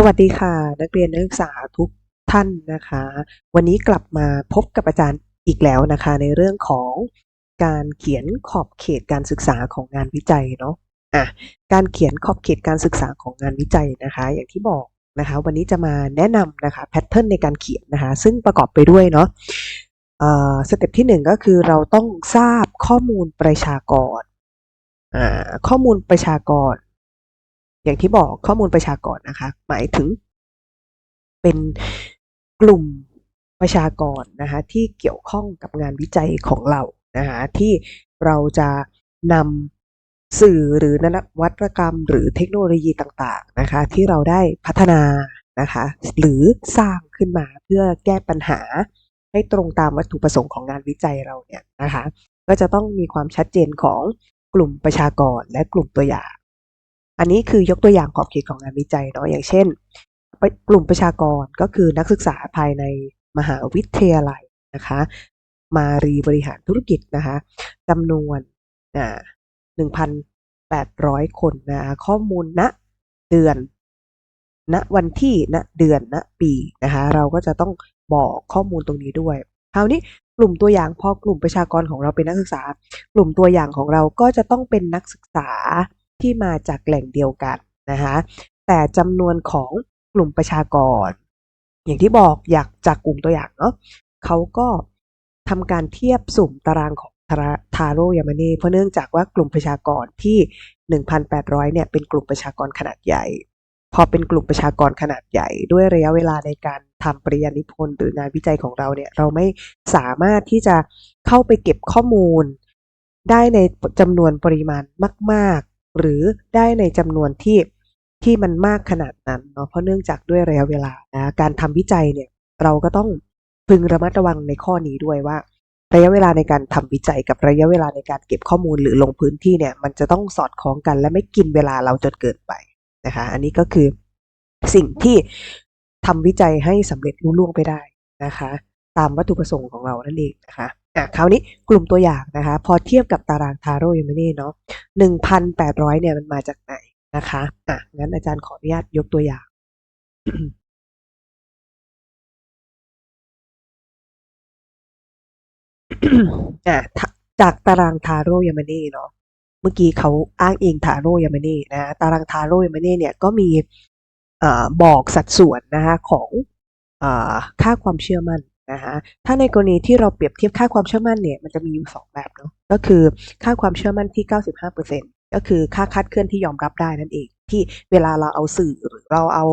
สวัสดีค่ะ นักเรียนนักศึกษาทุกท่านนะคะ วันนี้กลับมาพบกับอาจารย์อีกแล้วนะคะ ในเรื่องของการเขียนขอบเขตการศึกษาของงานวิจัยเนาะอะการเขียนขอบเขตการศึกษาของงานวิจัยนะคะ อย่างที่บอกนะคะ วันนี้จะมาแนะนำนะคะแพทเทิร์นในการเขียนนะคะ ซึ่งประกอบไปด้วยเนาะเอ่อสเต็ปที่หนึ่งก็คือเราต้องทราบข้อมูลประชากรอ่าข้อมูลประชากร อย่างที่บอกข้อมูลประชากรนะคะ หมายถึง เป็นกลุ่มประชากรนะคะที่เกี่ยวข้องกับงานวิจัยของเรานะคะที่เราจะนำสื่อหรือนวัตกรรมหรือเทคโนโลยีต่างๆนะคะที่เราได้พัฒนานะคะหรือสร้างขึ้นมาเพื่อแก้ปัญหาให้ตรงตามวัตถุประสงค์ของงานวิจัยเราเนี่ยนะคะก็จะต้องมีความชัดเจนของกลุ่มประชากรและกลุ่มตัวอย่าง อันนี้คือยกตัวอย่างขอบเขตของงานวิจัยเนาะอย่างเช่น กลุ่มประชากรก็คือนักศึกษาภายในมหาวิทยาลัยนะคะ มารีบริหารธุรกิจนะคะจำนวนหนึ่งพันแปดร้อยคนนะข้อมูลณเดือนณวันที่ณเดือนณปีนะคะเราก็จะต้องบอกข้อมูลตรงนี้ด้วยคราวนี้กลุ่มตัวอย่างพอกลุ่มประชากรของเราเป็นนักศึกษา กลุ่มตัวอย่างของเราก็จะต้องเป็นนักศึกษา ที่มาจากแหล่งเดียวกันนะคะแต่จำนวนของกลุ่มประชากร อย่างที่บอกอยากจากกลุ่มตัวอย่างเนาะเขาก็ทำการเทียบสุ่มตารางของทาโร่ยามานีเพราะเนื่องจากว่ากลุ่มประชากรที่ 1,800 เนี่ยเป็นกลุ่มประชากรขนาดใหญ่ พอเป็นกลุ่มประชากรขนาดใหญ่ ด้วยระยะเวลาในการทำปริญญานิพนธ์หรืองานวิจัยของเราเนี่ยเราไม่สามารถที่จะเข้าไปเก็บข้อมูลได้ในจำนวนปริมาณมาก หรือได้ในจำนวนที่ที่มันมากขนาดนั้นเนาะเพราะเนื่องจากด้วยระยะเวลานะการทำวิจัยเนี่ยเราก็ต้องพึงระมัดระวังในข้อนี้ด้วยว่า ระยะเวลาในการทำวิจัยกับระยะเวลาในการเก็บข้อมูลหรือลงพื้นที่เนี่ย มันจะต้องสอดคล้องกันและไม่กินเวลาเราจนเกินไปนะคะ อันนี้ก็คือสิ่งที่ทำวิจัยให้สำเร็จรุ่ล่วงไปได้นะคะ ตามวัตถุประสงค์ของเรานั่นเองนะคะ อะคราวนี้กลุ่มตัวอย่างนะคะ พอเทียบกับตารางทาโร่ยามานี่เนาะหนึ่งพันแปดร้อยเนี่ยมันมาจากไหนนะคะอะงั้นอาจารย์ขออนุญาตยกตัวอย่าง อะจากตารางทาโร่ยามานี่เนาะเมื่อกี้เขาอ้างอิงทาโร่ยามานี่นะตารางทาโร่ยามานี่เนี่ยก็มีบอกสัดส่วนนะคะของอค่าความเชื่อมั่น นะคะถ้าในกรณีที่เราเปรียบเทียบค่าความเชื่อมั่นเนี่ยมันจะมีอยู่สองแบบเนาะก็คือค่าความเชื่อมั่นที่ 95%ก็คือค่าคาดเคลื่อนที่ยอมรับได้นั่นเอง ที่เวลาเราเอาสื่อหรือเราเอา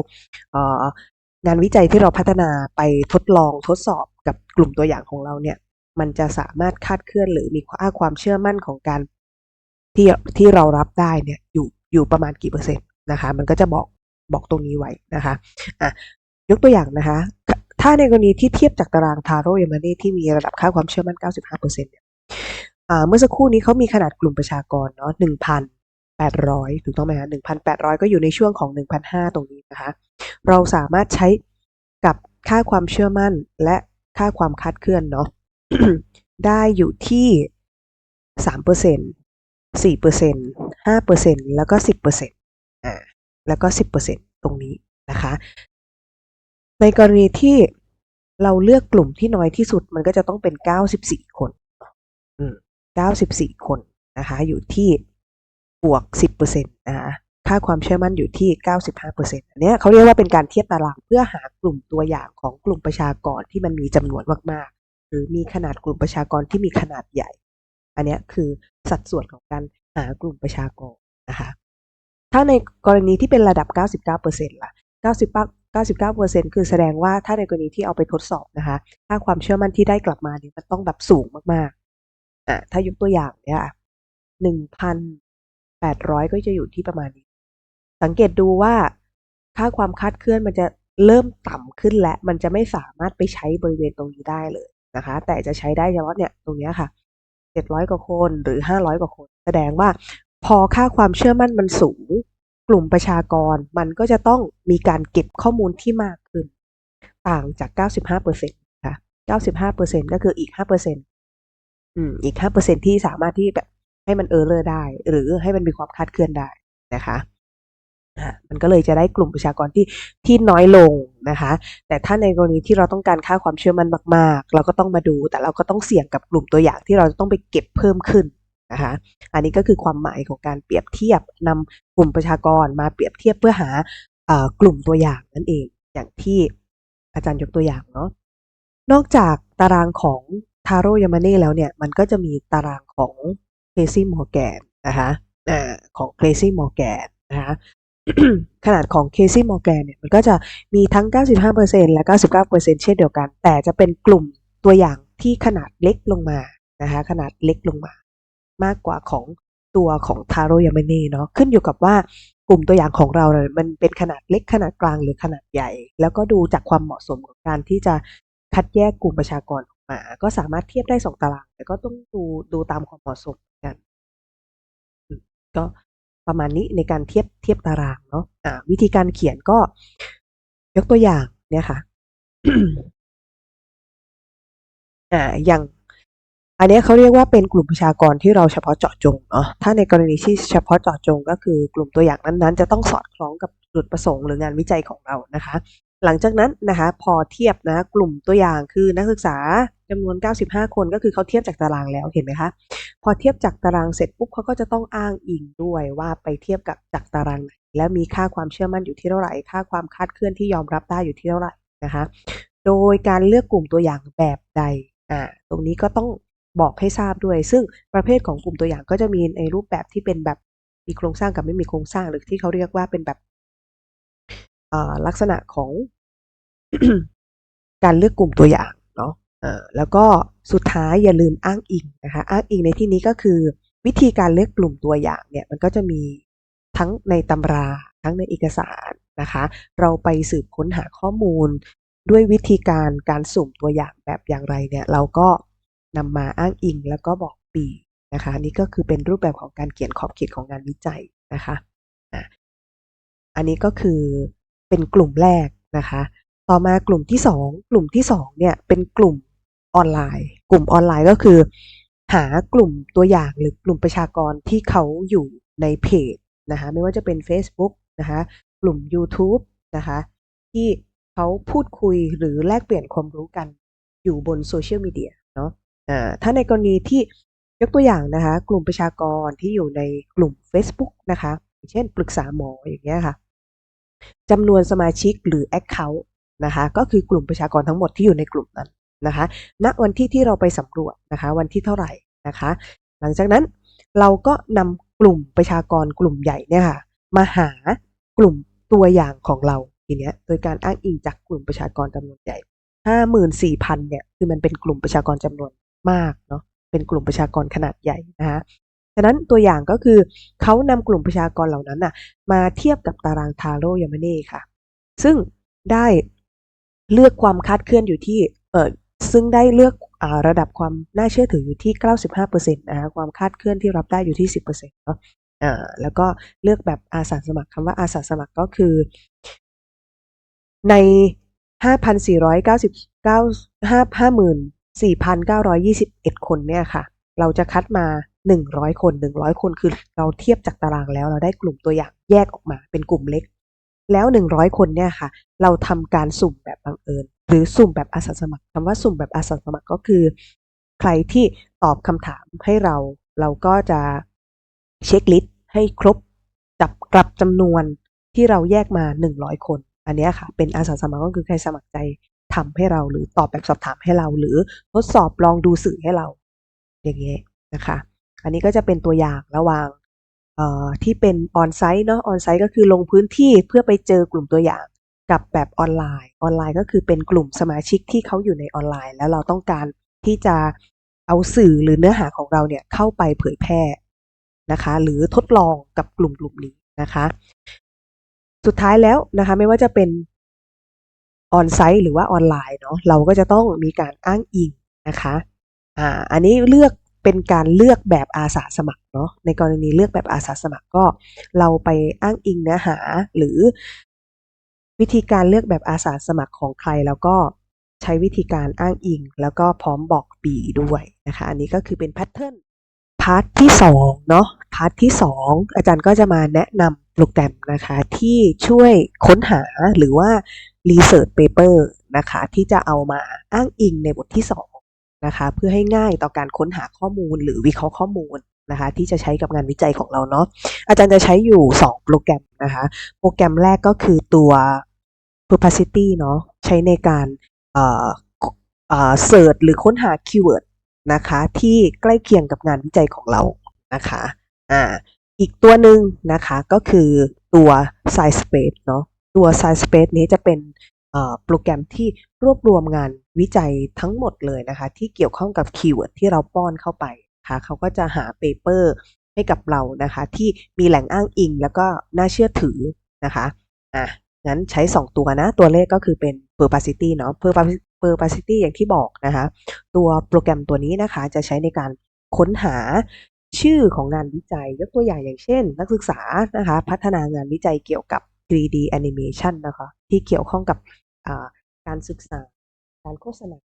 งานวิจัยที่เราพัฒนาไปทดลองทดสอบกับกลุ่มตัวอย่างของเราเนี่ยมันจะสามารถคาดเคลื่อนหรือมีค่าความเชื่อมั่นของการที่ที่เรารับได้เนี่ยอยู่อยู่ประมาณกี่เปอร์เซ็นต์นะคะ มันก็จะบอกบอกตรงนี้ไว้นะคะอะยกตัวอย่างนะคะ ถ้าในกรณีที่เทียบจากตารางทาโร่เอมานี่ที่มีระดับค่าความเชื่อมั่น 95%เนี่ยเมื่อสักครู่นี้เขามีขนาดกลุ่มประชากรเนาะหนึ่งพันแปดร้อยถูกต้องไหมคะหนึ่งพันแปดร้อยก็อยู่ในช่วงของหนึ่งพันห้าตรงนี้นะคะ เราสามารถใช้กับค่าความเชื่อมั่นและค่าความคาดเคลื่อนเนาะได้อยู่ที่สามเปอร์เซ็นสี่เปอร์เซ็นห้าเปอร์เซ็นแล้วก็สิบเปอร์เซ็นอ่าแล้วก็สิบเปอร์เซ็นตรงนี้นะคะ ในกรณีที่เราเลือกกลุ่มที่น้อยที่สุดมันก็จะต้องเป็นเก้าสิบสี่คน อืม 94 คนนะคะ อยู่ที่บวก 10%นะคะค่าความเชื่อมั่นอยู่ที่ 95%อันนี้เขาเรียกว่าเป็นการเทียบตารางเพื่อหากลุ่มตัวอย่างของกลุ่มประชากรที่มันมีจำนวนมากๆ หรือมีขนาดกลุ่มประชากรที่มีขนาดใหญ่ อันนี้คือสัดส่วนของการหากลุ่มประชากรนะคะ ถ้าในกรณีที่เป็นระดับ 99%ล่ะ90 99%คือแสดงว่าถ้าในกรณีที่เอาไปทดสอบนะคะค่าความเชื่อมั่นที่ได้กลับมาเนี่ยมันต้องแบบสูงมากๆอะถ้ายกตัวอย่างเนี่ยหนึ่งพันแปดร้อยก็จะอยู่ที่ประมาณนี้ สังเกตดูว่าค่าความคาดเคลื่อนมันจะเริ่มต่ำขึ้นและมันจะไม่สามารถไปใช้บริเวณตรงนี้ได้เลยนะคะ แต่จะใช้ได้เฉพาะเนี่ยตรงนี้ค่ะเจ็ดร้อยกว่าคนหรือห้าร้อยกว่าคน แสดงว่าพอค่าความเชื่อมั่นมันสูง กลุ่มประชากรมันก็จะต้องมีการเก็บข้อมูลที่มากขึ้น ต่างจาก 95%ค่ะ95%ก็คืออีก 5%อืมอีกห้าเปอร์เซ็นที่สามารถที่แบบให้มันเออร์เลอร์ได้ หรือให้มันมีความคาดเคลื่อนได้นะคะอะมันก็เลยจะได้กลุ่มประชากรที่ที่น้อยลงนะคะ แต่ถ้าในกรณีที่เราต้องการค่าความเชื่อมั่นมาก ๆ เราก็ต้องมาดู แต่เราก็ต้องเสี่ยงกับกลุ่มตัวอย่างที่เราจะต้องไปเก็บเพิ่มขึ้น นะคะอันนี้ก็คือความหมายของการเปรียบเทียบนำกลุ่มประชากรมาเปรียบเทียบเพื่อหาอกลุ่มตัวอย่างนั่นเองอย่างที่อาจารย์ยกตัวอย่างเนาะนอกจากตารางของทาโร่ยามาเน่แล้วเนี่ยมันก็จะมีตารางของเคซี่มอร์แกนนะคะของเคซี่มอร์แกนนะคะขนาดของเคซี่มอร์แกนเนี่ยมันก็จะมีทั้ง 95%และ 99%เช่นเดียวกัน แต่จะเป็นกลุ่มตัวอย่างที่ขนาดเล็กลงมานะคะขนาดเล็กลงมา มากกว่าของตัวของทาโร่ยามาเน่เนาะขึ้นอยู่กับว่ากลุ่มตัวอย่างของเราเนี่ยมันเป็นขนาดเล็กขนาดกลางหรือขนาดใหญ่ แล้วก็ดูจากความเหมาะสมของการที่จะคัดแยกกลุ่มประชากรออกมา ก็สามารถเทียบได้สองตาราง แต่ก็ต้องดูดูตามความเหมาะสมกันก็ประมาณนี้ในการเทียบเทียบตารางเนาะอ่าวิธีการเขียนก็ยกตัวอย่างเนี่ยค่ะอ่าอย่าง อันนี้เขาเรียกว่าเป็นกลุ่มประชากรที่เราเฉพาะเจาะจงเนาะถ้าในกรณีที่เฉพาะเจาะจงก็คือกลุ่มตัวอย่างนั้นๆ จะต้องสอดคล้องกับจุดประสงค์หรืองานวิจัยของเรานะคะ หลังจากนั้นนะคะพอเทียบนะกลุ่มตัวอย่างคือนักศึกษาจำนวน 95 คนก็คือเขาเทียบจากตารางแล้วเห็นไหมคะพอเทียบจากตารางเสร็จปุ๊บเขาก็จะต้องอ้างอิงด้วยว่าไปเทียบกับจากตารางไหนและมีค่าความเชื่อมั่นอยู่ที่เท่าไหร่ ค่าความคาดเคลื่อนที่ยอมรับได้อยู่ที่เท่าไหร่นะคะ โดยการเลือกกลุ่มตัวอย่างแบบใดอ่าตรงนี้ก็ต้อง บอกให้ทราบด้วย ซึ่งประเภทของกลุ่มตัวอย่างก็จะมีในรูปแบบที่เป็นแบบมีโครงสร้างกับไม่มีโครงสร้างหรือที่เขาเรียกว่าเป็นแบบลักษณะของการเลือกกลุ่มตัวอย่างเนาะแล้วก็สุดท้ายอย่าลืมอ้างอิงนะคะอ้างอิงในที่นี้ก็คือ วิธีการเลือกกลุ่มตัวอย่างเนี่ยมันก็จะมีทั้งในตำราทั้งในเอกสารนะคะ เราไปสืบค้นหาข้อมูลด้วยวิธีการการสุ่มตัวอย่างแบบอย่างไรเนี่ย เราก็ นำมาอ้างอิงแล้วก็บอกปีนะคะนี่ก็คือเป็นรูปแบบของการเขียนขอบเขตของงานวิจัยนะคะอันนี้ก็คือเป็นกลุ่มแรกนะคะ ต่อมากลุ่มที่ 2 กลุ่มที่2เนี่ยเป็นกลุ่มออนไลน์ กลุ่มออนไลน์ก็คือ หากลุ่มตัวอย่างหรือกลุ่มประชากรที่เขาอยู่ในเพจนะคะไม่ว่าจะเป็น Facebook นะคะกลุ่ม YouTube นะคะที่เขาพูดคุยหรือแลกเปลี่ยนความรู้กันอยู่บนโซเชียลมีเดียเนาะ อ่าถ้าในกรณีที่ยกตัวอย่างนะคะ กลุ่มประชากรที่อยู่ในกลุ่ม Facebook นะคะเช่นปรึกษาหมออย่างเงี้ยค่ะจำนวนสมาชิกหรือ Account นะคะก็คือกลุ่มประชากรทั้งหมดที่อยู่ในกลุ่มนั้นนะคะณวันที่ที่เราไปสำรวจนะคะ วันที่เท่าไหร่นะคะ หลังจากนั้นเราก็นำกลุ่มประชากรกลุ่มใหญ่เนี่ยค่ะ มาหากลุ่มตัวอย่างของเราทีเนี้ยโดยการอ้างอิงจากกลุ่มประชากรจำนวนใหญ่ห้าหมื่นสี่พันเนี่ยคือมันเป็นกลุ่มประชากรจำนวน มากเนาะเป็นกลุ่มประชากรขนาดใหญ่นะคะฉะนั้นตัวอย่างก็คือเขานำกลุ่มประชากรเหล่านั้นน่ะมาเทียบกับตารางทาโร่ยามาเน่ค่ะ ซึ่งได้เลือกความคาดเคลื่อนอยู่ที่เออซึ่งได้เลือกอระดับความน่าเชื่อถืออยู่ที่ 95%นะคะความคาดเคลื่อนที่รับได้อยู่ที่ 10%เนาะอ่าแล้วก็เลือกแบบอาสาสมัครคำว่าอาสาสมัครก็คือ ใน 5,499 4,921 คนเนี่ยค่ะ เราจะคัดมา 100 คน 100 คนคือเราเทียบจากตารางแล้ว เราได้กลุ่มตัวอย่างแยกออกมาเป็นกลุ่มเล็ก แล้ว 100 คนเนี่ยค่ะ เราทำการสุ่มแบบบังเอิญ หรือสุ่มแบบอาสาสมัครคำว่าสุ่มแบบอาสาสมัครก็คือ ใครที่ตอบคำถามให้เราเราก็จะเช็คลิสต์ให้ครบจับกลับจำนวนที่เราแยกมา 100 คน อันนี้ค่ะ เป็นอาสาสมัครก็คือใครสมัครใจ ทำให้เราหรือตอบแบบสอบถามให้เรา หรือทดสอบลองดูสื่อให้เรา อย่างเงี้ยนะคะ อันนี้ก็จะเป็นตัวอย่างระหว่างเอ่อที่เป็นออนไซต์เนาะออนไซต์ก็คือลงพื้นที่เพื่อไปเจอกลุ่มตัวอย่างกับแบบออนไลน์ ออนไลน์ก็คือเป็นกลุ่มสมาชิกที่เขาอยู่ในออนไลน์ แล้วเราต้องการที่จะเอาสื่อหรือเนื้อหาของเราเนี่ยเข้าไปเผยแพร่นะคะ หรือทดลองกับกลุ่มกลุ่มนี้นะคะ สุดท้ายแล้วนะคะ ไม่ว่าจะเป็น ออนไซต์หรือว่าออนไลน์เนาะเราก็จะต้องมีการอ้างอิงนะคะอ่าอันนี้เลือกเป็นการเลือกแบบอาสาสมัครเนาะในกรณีเลือกแบบอาสาสมัครก็เราไปอ้างอิงเนื้อหาหรือ วิธีการเลือกแบบอาสาสมัครของใครแล้วก็ใช้วิธีการอ้างอิง แล้วก็พร้อมบอกปีด้วยนะคะ อันนี้ก็คือเป็นแพทเทิร์น ภาร์ทที่สองเนาะพาร์ทที่สองอาจารย์ก็จะมาแนะนำโปรแกรมนะคะที่ช่วยค้นหาหรือว่า Research Paper นะคะที่จะเอามาอ้างอิงในบทที่สองนะคะเพื่อให้ง่ายต่อการค้นหาข้อมูลหรือวิเคราะห์ข้อมูลนะคะที่จะใช้กับงานวิจัยของเราเนาะอาจารย์จะใช้อยู่ 2 โปรแกรมนะคะโปรแกรมแรกก็คือตัว Perplexity เนาะใช้ในการเอ่อเอ่อเสิร์ชหรือค้นหาคีย์เวิร์ด นะคะ ที่ใกล้เคียงกับงานวิจัยของเรานะคะอ่าอีกตัวหนึ่งนะคะก็คือตัว SciSpace เนาะตัว SciSpace นี้จะเป็นโปรแกรมที่รวบรวมงานวิจัยทั้งหมดเลยนะคะ ที่เกี่ยวข้องกับคีย์เวิร์ดที่เราป้อนเข้าไปนะคะเขาก็จะหาเปเปอร์ให้กับเรานะคะ ที่มีแหล่งอ้างอิงแล้วก็น่าเชื่อถือนะคะอะงั้นใช้ 2 ตัวนะ ตัวเลขก็คือเป็น Perplexity เนาะ Perplexity อย่างที่บอกนะคะ ตัวโปรแกรมตัวนี้นะคะ จะใช้ในการค้นหาชื่อของงานวิจัย ยกตัวอย่างอย่างเช่น นักศึกษานะคะ พัฒนางานวิจัยเกี่ยวกับ 3D animation นะคะ ที่เกี่ยวข้องกับการศึกษาการโฆษณา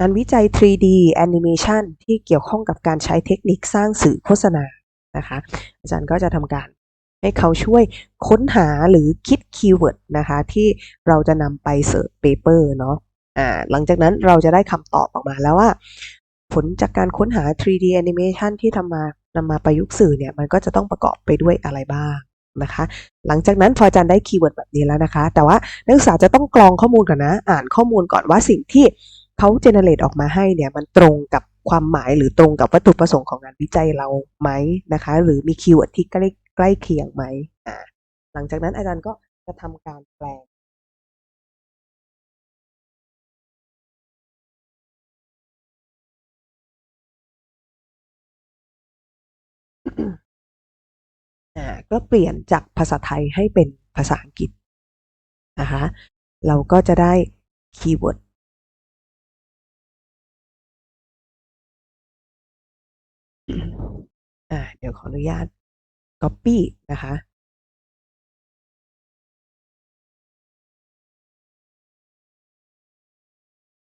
งานวิจัย 3D Animation ที่เกี่ยวข้องกับการใช้เทคนิคสร้างสื่อโฆษณานะคะ อาจารย์ก็จะทำการให้เขาช่วยค้นหาหรือคิดคีย์เวิร์ดนะคะ ที่เราจะนำไปเสิร์ชเปเปอร์เนาะอ่าหลังจากนั้นเราจะได้คำตอบออกมาแล้วว่า ผลจากการค้นหา 3D Animation ที่ทำมานำมาประยุกต์สื่อเนี่ย มันก็จะต้องประกอบไปด้วยอะไรบ้างนะคะหลังจากนั้นพออาจารย์ได้คีย์เวิร์ดแบบนี้แล้วนะคะ แต่ว่านักศึกษาจะต้องกรองข้อมูลก่อนนะ อ่านข้อมูลก่อนว่าสิ่งที่ เขาเจเนเรตออกมาให้เนี่ยมันตรงกับความหมายหรือตรงกับวัตถุประสงค์ของงานวิจัยเราไหมนะคะ หรือมีคีย์เวิร์ดที่ใกล้ใกล้เคียงไหมอ่าหลังจากนั้นอาจารย์ก็จะทำการแปลอ่าก็เปลี่ยนจากภาษาไทยให้เป็นภาษาอังกฤษนะคะ เราก็จะได้คีย์เวิร์ด อ่าเดี๋ยวขออนุญาต Copy นะคะ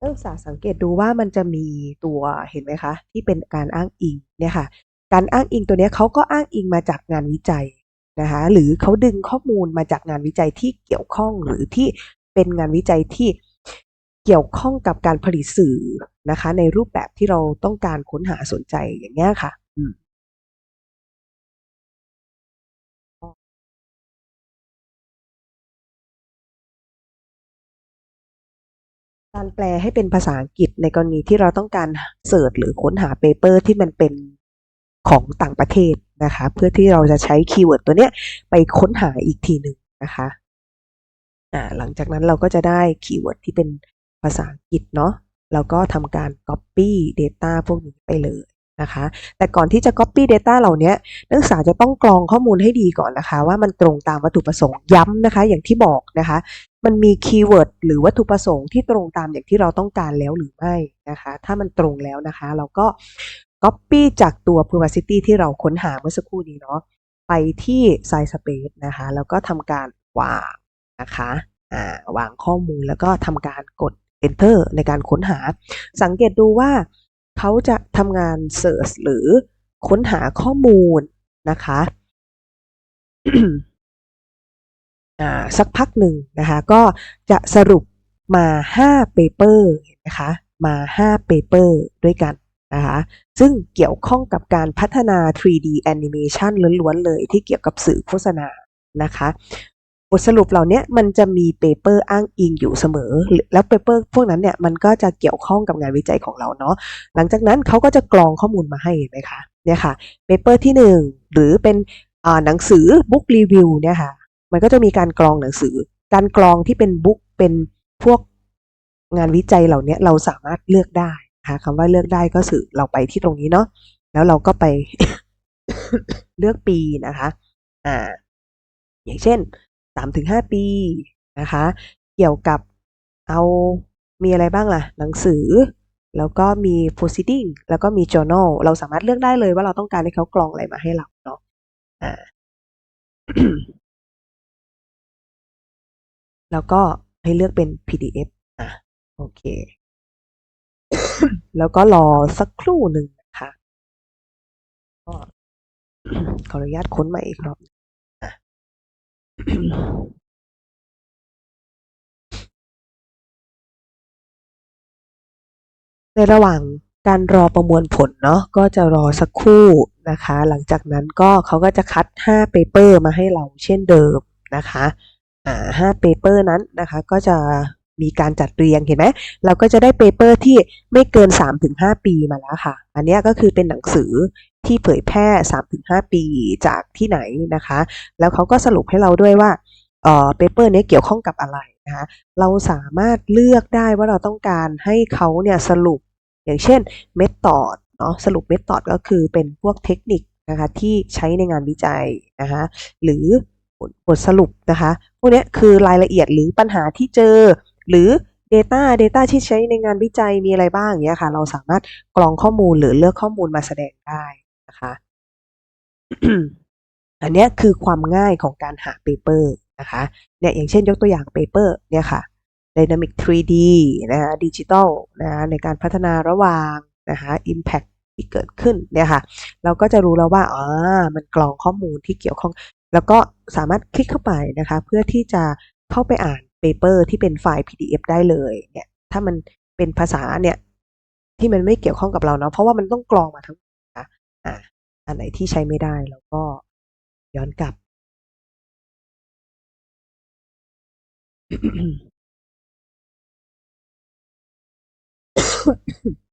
นักศึกษาสังเกตดูว่ามันจะมีตัวเห็นไหมคะ ที่เป็นการอ้างอิงเนี่ยค่ะ การอ้างอิงตัวนี้เขาก็อ้างอิงมาจากงานวิจัยนะคะหรือเขาดึงข้อมูลมาจากงานวิจัยที่เกี่ยวข้องหรือที่เป็นงานวิจัยที่ เกี่ยวข้องกับการผลิตสื่อนะคะ ในรูปแบบที่เราต้องการค้นหาสนใจอย่างเงี้ยค่ะการแปลให้เป็นภาษาอังกฤษในกรณีที่เราต้องการเสิร์ชหรือค้นหาเปเปอร์ที่มันเป็นของต่างประเทศนะคะ เพื่อที่เราจะใช้คีย์เวิร์ดตัวเนี้ยไปค้นหาอีกทีหนึ่งนะคะหลังจากนั้นเราก็จะได้คีย์เวิร์ดที่เป็น ภาษาอังกฤษเนาะเราก็ทำการ Copy Data พวกนี้ไปเลยนะคะ แต่ก่อนที่จะ Copy Data เหล่านี้นักศึกษาจะต้องกรองข้อมูลให้ดีก่อนนะคะ ว่ามันตรงตามวัตถุประสงค์ย้ำนะคะ อย่างที่บอกนะคะ มันมีคีย์เวิร์ดหรือวัตถุประสงค์ที่ตรงตามอย่างที่เราต้องการแล้วหรือไม่นะคะ ถ้ามันตรงแล้วนะคะ เราก็ Copy จากตัว Perplexity ที่เราค้นหาเมื่อสักครู่นี้เนาะไปที่ SciSpace นะคะ แล้วก็ทำการวางนะคะวางข้อมูลแล้วก็ทำการกด Enter ในการค้นหา สังเกตดูว่าเขาจะทำงาน Search หรือค้นหาข้อมูลนะคะสักพักหนึ่งนะคะ ก็จะสรุปมา 5 paper นะคะมา 5 paper ด้วยกันนะคะซึ่งเกี่ยวข้องกับการพัฒนา 3D animation ล้วนๆเลยที่เกี่ยวกับสื่อโฆษณานะคะ บทสรุปเหล่านี้มันจะมีเปเปอร์อ้างอิงอยู่เสมอ แล้วเปเปอร์พวกนั้นเนี่ยมันก็จะเกี่ยวข้องกับงานวิจัยของเราเนาะหลังจากนั้นเขาก็จะกรองข้อมูลมาให้ไหมคะเนี่ยค่ะเปเปอร์ที่ 1 หรือเป็นหนังสือบุ๊กรีวิวเนี่ยค่ะมันก็จะมีการกรองหนังสือ การกรองที่เป็นบุ๊กเป็นพวกงานวิจัยเหล่านี้เราสามารถเลือกได้นะคะคำว่าเลือกได้ก็สื่อเราไปที่ตรงนี้เนาะแล้วเราก็ไปเลือกปีนะคะอ่าอย่างเช่น 3-5 ปีนะคะ เกี่ยวกับเอามีอะไรบ้างล่ะ หนังสือ แล้วก็มี proceeding แล้วก็มี journal เราสามารถเลือกได้เลยว่าเราต้องการให้เขากรองอะไรมาให้เราเนาะอ่าแล้วก็ให้เลือกเป็น PDF อะโอเค แล้วก็รอสักครู่หนึ่งนะคะขออนุญาตค้นใหม่อีกรอบอะ ในระหว่างการรอประมวลผลเนาะก็จะรอสักครู่นะคะ หลังจากนั้นก็เขาก็จะคัด 5 paper มาให้เราเช่นเดิมนะคะอ่า5 paper นั้นนะคะก็จะมีการจัดเรียงเห็นไหมเราก็จะได้ paper ที่ไม่เกิน 3-5 ปีมาแล้วค่ะ อันนี้ก็คือเป็นหนังสือ ที่เผยแพร่ 3-5 ปีจากที่ไหนนะคะ แล้วเขาก็สรุปให้เราด้วยว่าเอ่อ paper นี้เกี่ยวข้องกับอะไรนะคะเราสามารถเลือกได้ว่าเราต้องการให้เขาเนี่ยสรุปอย่างเช่น method เนาะสรุป method ก็คือเป็นพวกเทคนิคนะคะที่ใช้ในงานวิจัยนะคะหรือบทสรุปนะคะพวกนี้คือรายละเอียดหรือปัญหาที่เจอ หรือ Data Data ที่ใช้ในงานวิจัยมีอะไรบ้างเงี้ยค่ะ เราสามารถกรองข้อมูลหรือเลือกข้อมูลมาแสดงได้ อันนี้คือความง่ายของการหา paper นะคะเนี่ยอย่างเช่นยกตัวอย่าง paper เนี่ยค่ะ Dynamic 3D นะคะดิจิทัลนะคะในการพัฒนาระหว่างนะคะ Impact ที่เกิดขึ้นเนี่ยค่ะ เราก็จะรู้แล้วว่าอ๋อมันกรองข้อมูลที่เกี่ยวข้อง แล้วก็สามารถคลิกเข้าไปนะคะ เพื่อที่จะเข้าไปอ่าน paper ที่เป็นไฟล์ PDF ได้เลยเนี่ยถ้ามันเป็นภาษาเนี่ยที่มันไม่เกี่ยวข้องกับเราเนาะเพราะว่ามันต้องกรองมาทั้งหมดนะคะอ่า อันไหนที่ใช้ไม่ได้เราก็ย้อนกลับอ่า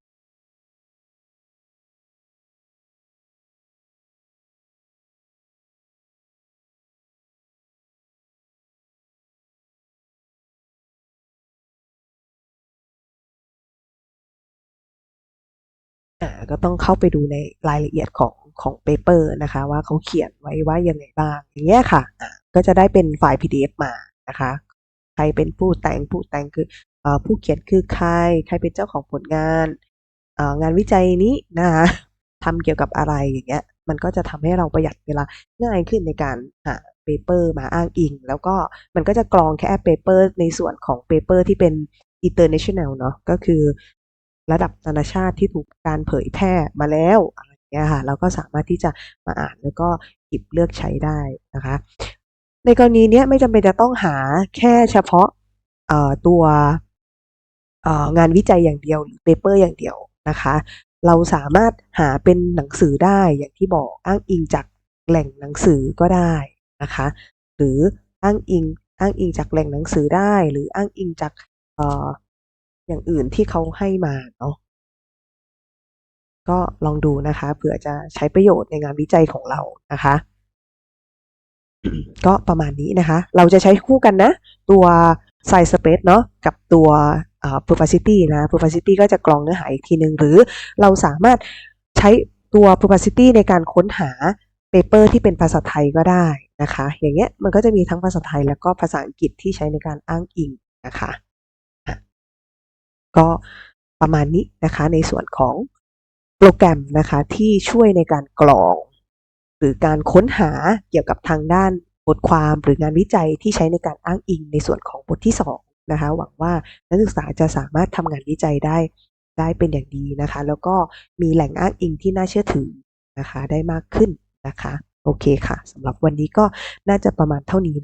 ก็ต้องเข้าไปดูในรายละเอียดของของเปเปอร์นะคะ ว่าเขาเขียนไว้ว่ายังไงบ้าง อย่างเงี้ยค่ะ ก็จะได้เป็นไฟล์ PDF มานะคะ ใครเป็นผู้แต่งผู้แต่งคืออผู้เขียนคือใคร ใครเป็นเจ้าของผลงาน งานวิจัยนี้นะคะทำเกี่ยวกับอะไรอย่างเงี้ย มันก็จะทำให้เราประหยัดเวลาง่ายขึ้นในการหาเปเปอร์มาอ้างอิง แล้วก็มันก็จะกรองแค่เปเปอร์ในส่วนของเปเปอร์ที่เป็น international เนาะก็คือ ระดับนานาชาติที่ถูกการเผยแพร่มาแล้วอะไรอย่างเงี้ยค่ะเราก็สามารถที่จะมาอ่านแล้วก็หยิบเลือกใช้ได้นะคะ ในกรณีเนี้ยไม่จำเป็นจะต้องหาแค่เฉพาะเอ่อตัวเอ่องานวิจัยอย่างเดียวหรือเปเปอร์อย่างเดียวนะคะ เราสามารถหาเป็นหนังสือได้อย่างที่บอกอ้างอิงจากแหล่งหนังสือก็ได้นะคะ หรืออ้างอิงอ้างอิงจากแหล่งหนังสือได้ หรืออ้างอิงจากเอย่างอื่นที่เขาให้มาเนาะก็ลองดูนะคะเผื่อจะใช้ประโยชน์ในงานวิจัยของเรานะคะ ก็ประมาณนี้นะคะ เราจะใช้คู่กันนะ ตัว size space เนาะกับตัวอ่า perplexity นะ perplexity ก็จะกรองเนื้อหาอีกทีหนึ่งหรือเราสามารถใช้ตัว perplexity ในการค้นหา paper ที่เป็นภาษาไทยก็ได้นะคะ อย่างเงี้ยมันก็จะมีทั้งภาษาไทยแล้วก็ภาษาอังกฤษที่ใช้ในการอ้างอิงนะคะ ก็ประมาณนี้นะคะในส่วนของโปรแกรมนะคะที่ช่วยในการกรอง หรือการค้นหาเกี่ยวกับทางด้านบทความหรืองานวิจัยที่ใช้ในการอ้างอิงในส่วนของบทที่2นะคะหวังว่านักศึกษาจะสามารถทำงานวิจัยได้ได้เป็นอย่างดีนะคะ แล้วก็มีแหล่งอ้างอิงที่น่าเชื่อถือนะคะได้มากขึ้นนะคะ โอเคค่ะสำหรับวันนี้ก็น่าจะประมาณเท่านี้